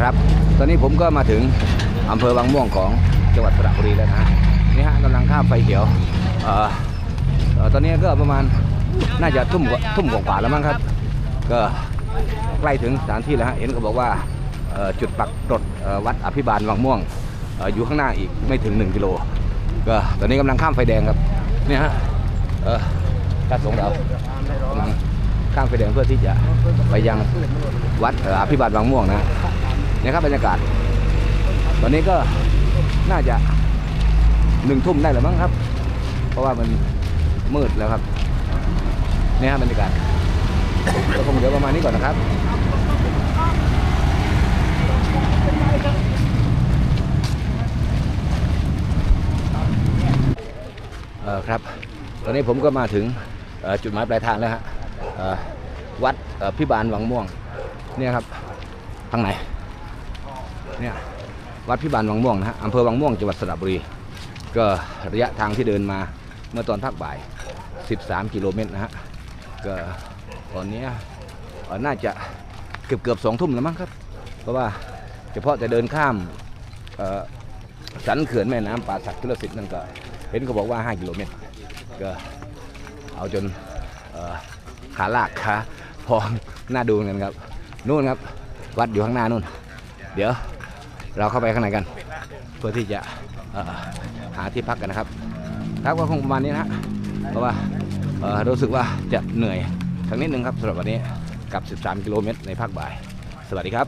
ครับ ตอนนี้ผมก็มาถึงอำเภอบางม่วงของจังหวัดสระบุรีแล้วนะฮะนี่ฮะกำลังข้ามไฟเขียวเออตอนนี้ก็ประมาณน่าจะทุ่มกว่าทุ่มกว่าแล้วมั้งครับ ก็ใกล้ถึงสถานที่แล้วฮะเห็นเขาบอกว่าจุดปักตรถเอ่อวัดอภิบาลวังม่วงอยู่ข้างหน้าอีกไม่ถึง 1 กิโล ก็ตอนนี้กำลังข้ามไฟแดงครับเนี่ยฮะพระสงฆ์เรากำลังข้ามไฟแดงเพื่อที่จะไปยังวัดอภิบาลวังม่วงนะ นี่ยครับบรรยากาศ ตอนนี้ก็น่าจะหนึ่งทุ่มได้แล้วมั้งครับ เพราะว่ามันมืดแล้วครับเนี่ยครับบรรยากาศก็คงเดี๋ยวประมาณนี้ก่อนนะครับเออครับ ตอนนี้ผมก็มาถึงจุดหมายปลายทางแล้วฮะวัดพิบาลวังม่วงเนี่ยครับทางไหน เนี่ยวัดพิบาลวังม่วงนะฮะอำเภอวังม่วงจังหวัดสระบุรี ก็ระยะทางที่เดินมาเมื่อตอนภาคบ่าย 13 กิโลเมตรนะฮะก็ตอนนี้น่าจะเกือบเกือบสองทุ่มแล้วมั้งครับ เพราะว่าเฉพาะแต่เดินข้ามสันเขื่อนแม่น้ำป่าสักทุลสิทธิ์นั่นก็เห็นเขาบอกว่า 5 กิโลเมตร ก็เอาจนขาลากขาพองหน้าดูเหมือนกันครับนู่นครับ วัดอยู่ข้างหน้านู่น เดี๋ยว เราเข้าไปข้างในกัน เพื่อที่จะหาที่พักกันนะครับครับก็คงประมาณนี้นะเพราะว่ารู้สึกว่าจะเหนื่อยทางนิดนึงครับสำหรับวันนี้กับ 13 กิโลเมตรในภาคบ่าย สวัสดีครับ